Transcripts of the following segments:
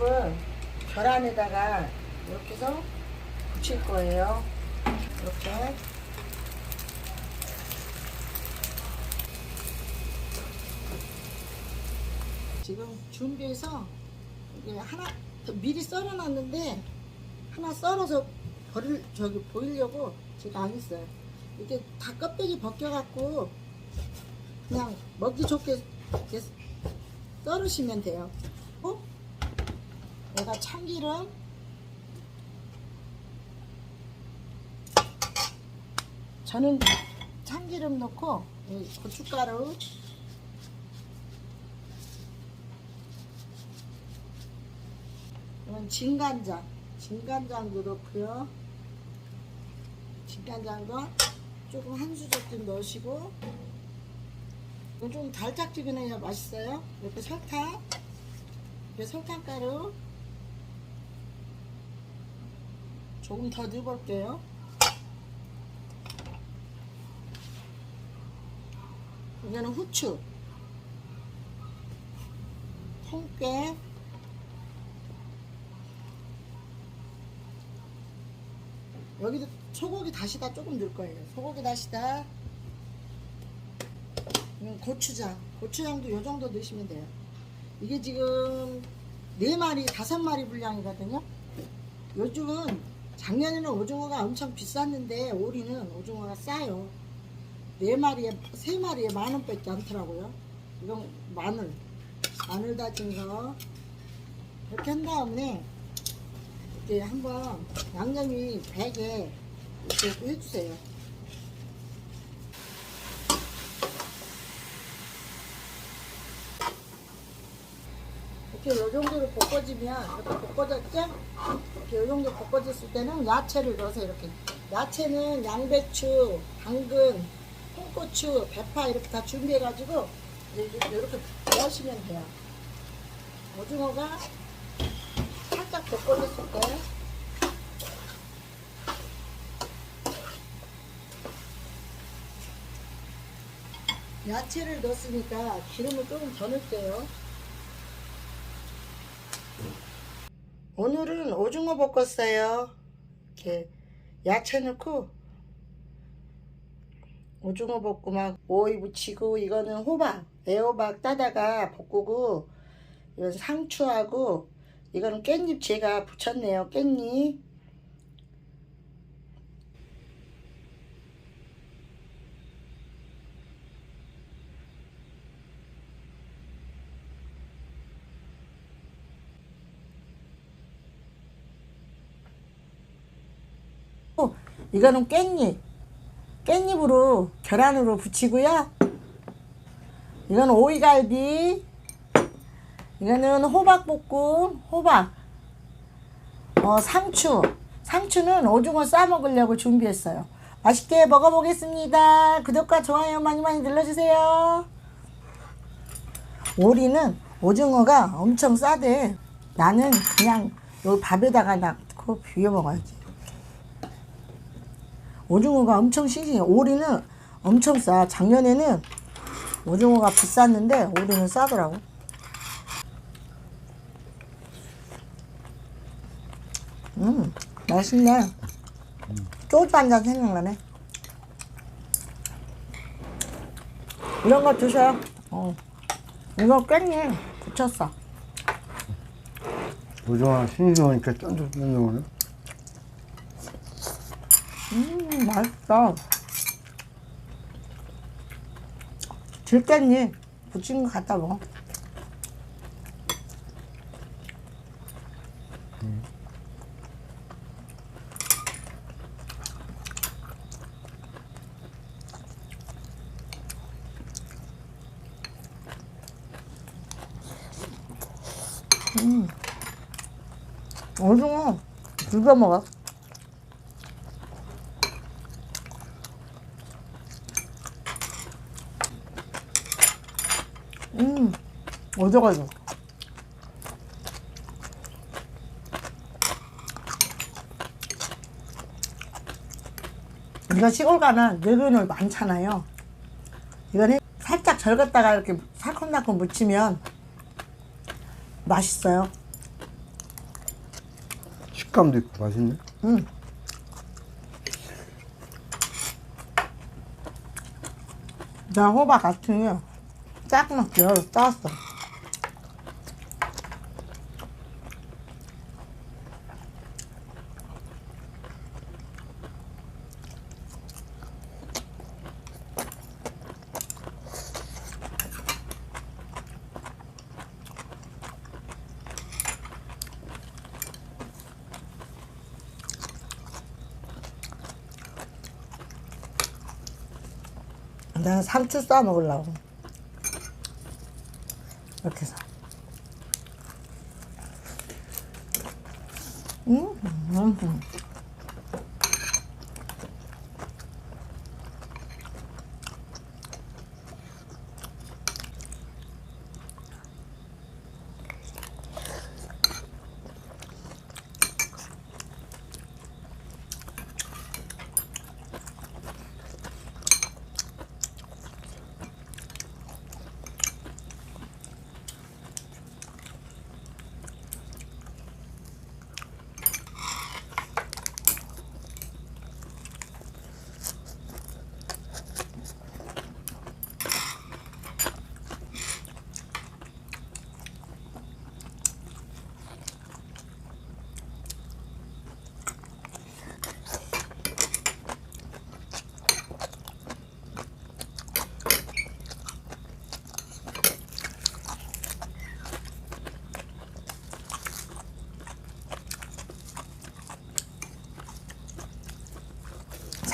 깻잎을 계란에다가 이렇게 해서 붙일 거예요. 이렇게. 지금 준비해서 이게 하나 미리 썰어놨는데 하나 썰어서 버릴 저기 보이려고 제가 안 했어요. 이게 다 껍데기 벗겨갖고 그냥 먹기 좋게 썰으시면 돼요. 어? 내가 참기름. 저는 참기름 넣고 이 고춧가루. 이건 진간장. 진간장도 넣고요. 진간장도 조금 한 수저쯤 넣으시고. 이건 좀 달짝지근해야 맛있어요. 이렇게 설탕. 이렇게 설탕가루 조금 더 넣어볼게요 이거는 후추 통깨 여기도 소고기 다시다 조금 넣을 거예요. 소고기 다시다. 고추장. 고추장도 요 정도 넣으시면 돼요. 이게 지금 네 마리, 다섯 마리 분량이거든요. 요즘은 작년에는 오징어가 엄청 비쌌는데 올해는 오징어가 싸요. 네 마리에 세 마리에 만 원밖에 안 더라고요. 이건 마늘, 마늘 다진 거 이렇게 한 다음에 이렇게 한번 양념이 배게 이렇게 해주세요. 이렇게 요 정도로 볶아지면 이렇게 볶아졌죠? 이렇게 요 정도 볶아졌을 때는 야채를 넣어서 이렇게 야채는 양배추, 당근, 홍고추, 대파 이렇게 다 준비해가지고 이렇게 넣으시면 돼요. 오징어가 살짝 볶아졌을 때 야채를 넣었으니까 기름을 조금 더 넣을게요. 오징어 볶았어요. 이렇게 야채 넣고 오징어 볶고 막 오이 무치고 이거는 호박, 애호박 따다가 볶고 이건 상추하고 이거는 깻잎 제가 붙였네요. 깻잎. 어, 이거는 깻잎. 깻잎으로 계란으로 붙이고요. 이건 오이갈비. 이거는 호박볶음, 호박. 어, 상추. 상추는 오징어 싸 먹으려고 준비했어요. 맛있게 먹어보겠습니다. 구독과 좋아요 많이 많이 눌러주세요. 오리는 오징어가 엄청 싸대. 나는 그냥 여기 밥에다가 넣고 비벼 먹어야지. 오징어가 엄청 싱싱해. 오리는 엄청 싸. 작년에는 오징어가 비쌌는데 오리는 싸더라고. 음, 맛있네. 소주 한잔 생각나네. 이런 거 드셔요. 어. 이거 깻잎 붙였어. 오징어 싱싱하니까 쫀득쫀득하네. 음, 맛있다. 들깻잎 붙인 거 갖다 먹어. 음. 오징어 비벼 먹어. 음, 어져가지고. 우리가 시골 가면 늙은을 많잖아요. 해- 살짝 절갔다가 이렇게 살콤달콤 무치면 맛있어요. 식감도 있고 맛있네. 응. 나 호박 같은 조그맣게 열어 따왔어. 나는 상추 싸 먹으려고. 이렇게 해서. 음, 음, 음.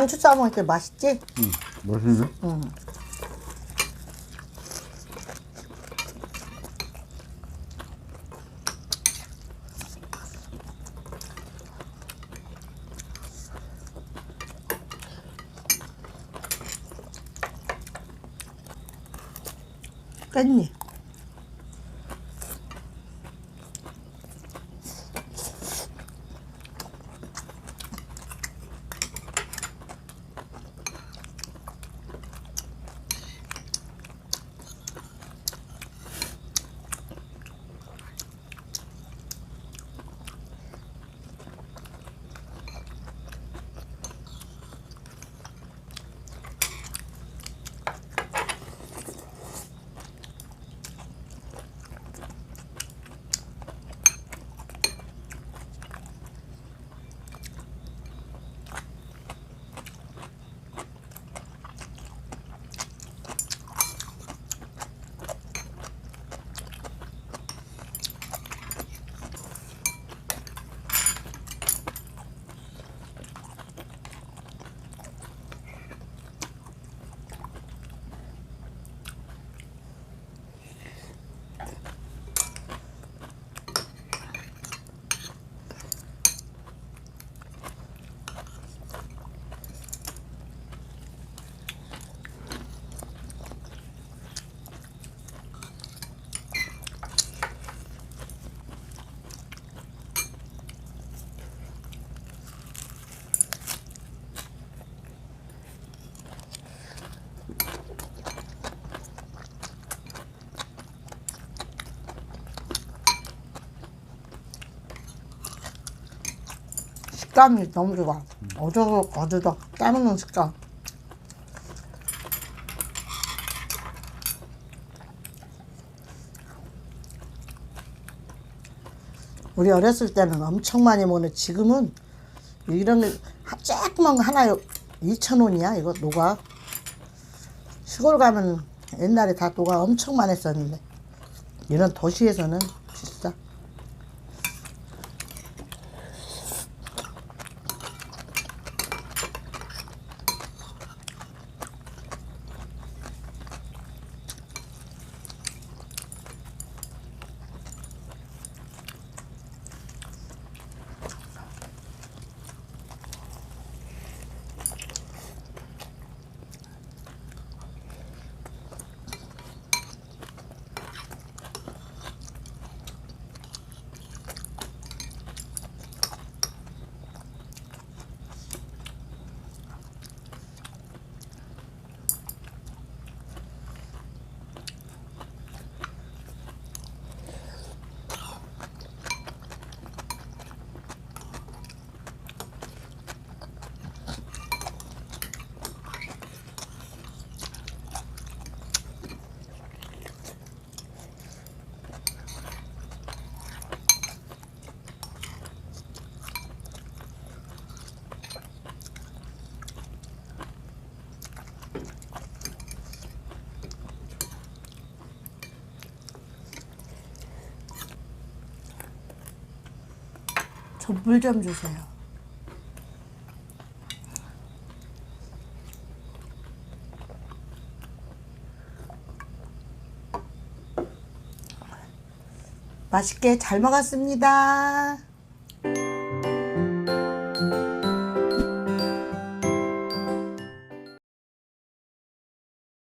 상추 싸 먹으니까 맛있지? 응, 맛있네. 응. 깻잎. 식감이 너무 좋아. 어저덕 어저덕 까먹는 식감. 우리 어렸을 때는 엄청 많이 먹는 지금은 이런 조그만 거 하나에 2,000원이야 이거 노가 시골 가면 옛날에 다 노가 엄청 많이 썼는데 이런 도시에서는 물 좀 주세요. 맛있게 잘 먹었습니다.